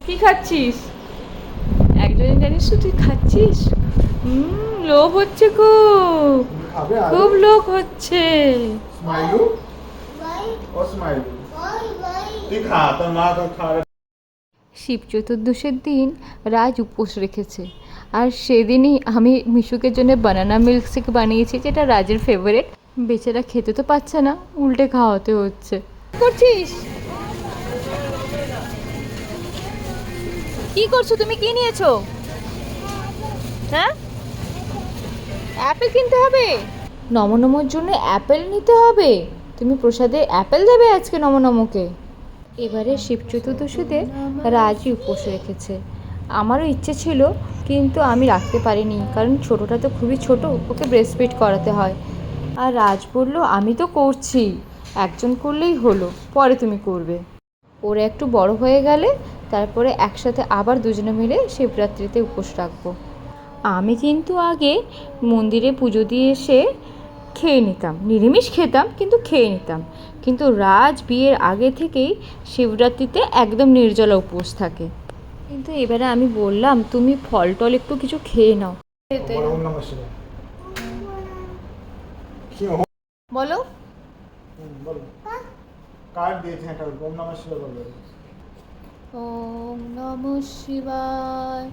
কি খাচ্ছিস? একজনে জানিস তো তুই খাচ্ছিস? হুম লোভ হচ্ছে খুব। খুব লোভ হচ্ছে। স্মাইলু? ও স্মাইলু। তুই খা তোর মা তো খাওয়াবে শিব চতুর্দশীর দিন রাজ উপোস রেখেছে। আর সেদিনই আমি মিশুকের জন্য বানানা মিল্ক শেক বানিয়েছি যেটা রাজের ফেভারেট বেচারা খেতে তো পাচ্ছে না উল্টে খাওয়াতে হচ্ছে। করছিস? কি করছ? তুমি কি নিয়েছো? হ্যাঁ? অ্যাপেল কিনতে হবে? নমনমর জন্য অ্যাপেল নিতে হবে। তুমি প্রসাদে অ্যাপেল দেবে আজকে নমনমকে। এবারে শিব চতুর্দশীতে রাজই উপোস রেখেছে। আমারও ইচ্ছে ছিল, কিন্তু আমি রাখতে পারিনি, কারণ ছোটোটা তো খুবই ছোট, ওকে ব্রেস্ট ফিট করাতে হয়। আর রাজ বলল, আমি তো করছি, একজন করলেই হলো, পরে তুমি করবে। ওরা একটু বড় হয়ে গেলে তারপরে একসাথে আবার দুজনে মিলে শিবরাত্রিতে উপোস রাখব। আমি কিন্তু আগে মন্দিরে পুজো দিয়ে এসে খেয়ে নিতাম। নিরামিষ খেতাম কিন্তু খেয়ে নিতাম। কিন্তু রাজ বিয়ের আগে থেকেই শিবরাত্রিতে একদম নির্জলা উপোস থাকে। কিন্তু এবারে আমি বললাম তুমি ফল টল একটু কিছু খেয়ে নাও। বলো। কার্ড দিয়েছে একটা ওম নমঃ শিবায় বলবে? ওম নম শিবায়।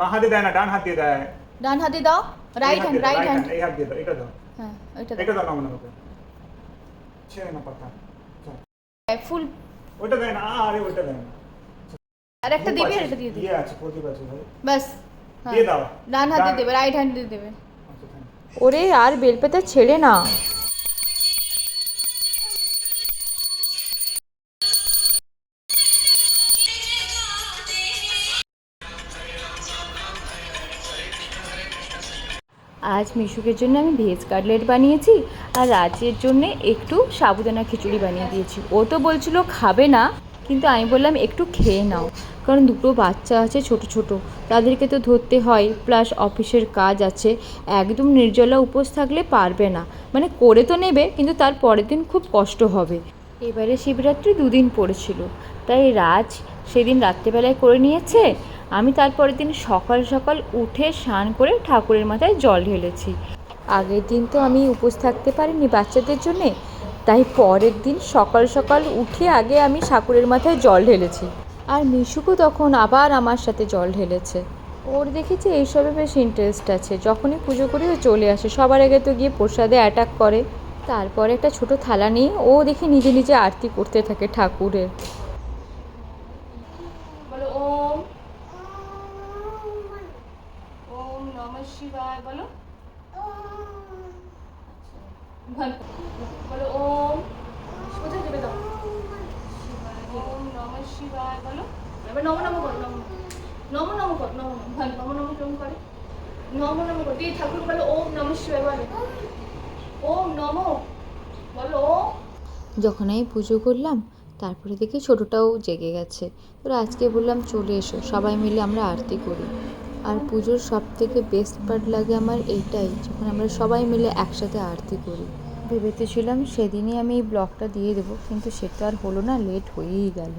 বাঁ হাতে দেয় না ডান হাত দিয়ে দেয়। ডান হাতে দাও রাইট হ্যান্ড রাইট হ্যান্ড এই হাত দিয়ে দাও এটা দাও। হ্যাঁ ওইটা এটা দাও না মনে হবে ছেড়ে না পাতা ফুল। ওইটা দেয় আরে দিবি দিয়ে দিবি। ইয়ে আছে প্রদীপ আছে ভাই। ব্যাস হ্যাঁ। দিয়ে দাও। ডান হাতে দেবে রাইট হ্যান্ড দিয়ে দেবে। আচ্ছা। ওরে আর বেলপাতা ছেড়ে না। আজ মিশুকের জন্য আমি ভেজ কাটলেট বানিয়েছি আর রাজের জন্য একটু সাবুদানা খিচুড়ি বানিয়ে দিয়েছি। ও তো বলছিল খাবে না, কিন্তু আমি বললাম একটু খেয়ে নাও, কারণ দুটো বাচ্চা আছে ছোট ছোট, তাদেরকে তো ধরতে হয় প্লাস অফিসের কাজ আছে, একদম নির্জলা উপোস থাকলে পারবে না। মানে করে তো নেবে, কিন্তু তার পরের দিন খুব কষ্ট হবে। এবারে শিবরাত্রি দুদিন পড়েছিল, তাই রাজ সেদিন রাত্রেবেলায় করে নিয়েছে আমি তারপরের দিন সকাল সকাল উঠে স্নান করে ঠাকুরের মাথায় জল ঢেলেছি। আগের দিন তো আমি উপোস থাকতে পারিনি বাচ্চাদের জন্যে, তাই পরের দিন সকাল সকাল উঠে আগে আমি ঠাকুরের মাথায় জল ঢেলেছি। আর মিশুকও তখন আবার আমার সাথে জল ঢেলেছে। ওর দেখেছি এইসবে বেশ ইন্টারেস্ট আছে, যখনই পুজো করি ও চলে আসে, সবার আগে তো গিয়ে প্রসাদে অ্যাটাক করে। তারপরে একটা ছোট থালা নিয়ে ও দেখি নিজে নিজে আরতি করতে থাকে ঠাকুরের বলো ওম ওম নমঃ শিবায় বলো। বলো ওম। কোথায় দেবে দাও? ওম নমঃ শিবায় বলো। এবার নম নম করো নম নম। নম করো নম নম। নম নম কেমন করে। নম নম করো। দিয়ে ঠাকুর বলো ওম নমঃ শিবায় বলো। ওম নম। বলো যখন আমি পুজো করলাম তারপরে দেখি ছোটোটাও জেগে গেছে। তো আজকে বললাম চলে এসো সবাই মিলে আমরা আরতি করি। আর পুজোর সব থেকে বেস্ট পার্ট লাগে আমার এইটাই, যখন আমরা সবাই মিলে একসাথে আরতি করি। ভেবেতেছিলাম সেদিনই আমি এই ব্লগটা দিয়ে দেবো, কিন্তু সেটা আর হলো না লেট হয়েই গেল।